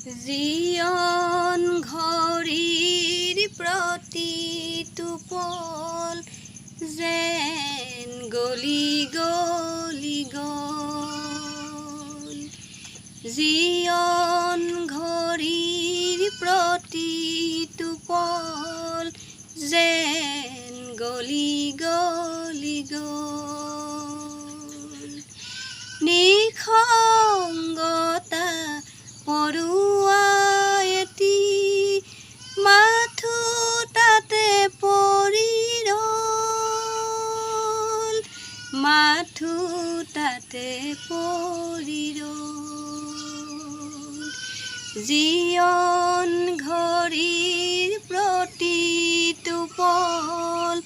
জীৱন ঘড়ীৰ প্ৰতিটো পল যেন গলি গলি গল। জীৱন ঘড়ীৰ প্ৰতিটো পল যেন গলি গলি গল। নিসংগতা মাথো তাতে পৰি ৰল জীৱন ঘড়ীৰ প্ৰতিটো পল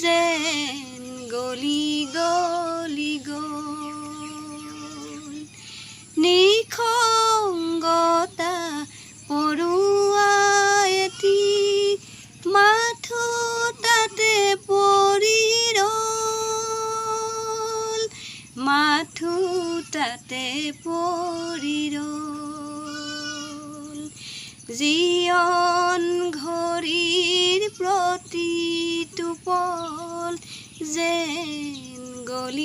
যেন গলি গলি গল মাথো তাতে পৰি ৰল জীৱন ঘড়ীৰ প্ৰতিটো পল যেন গল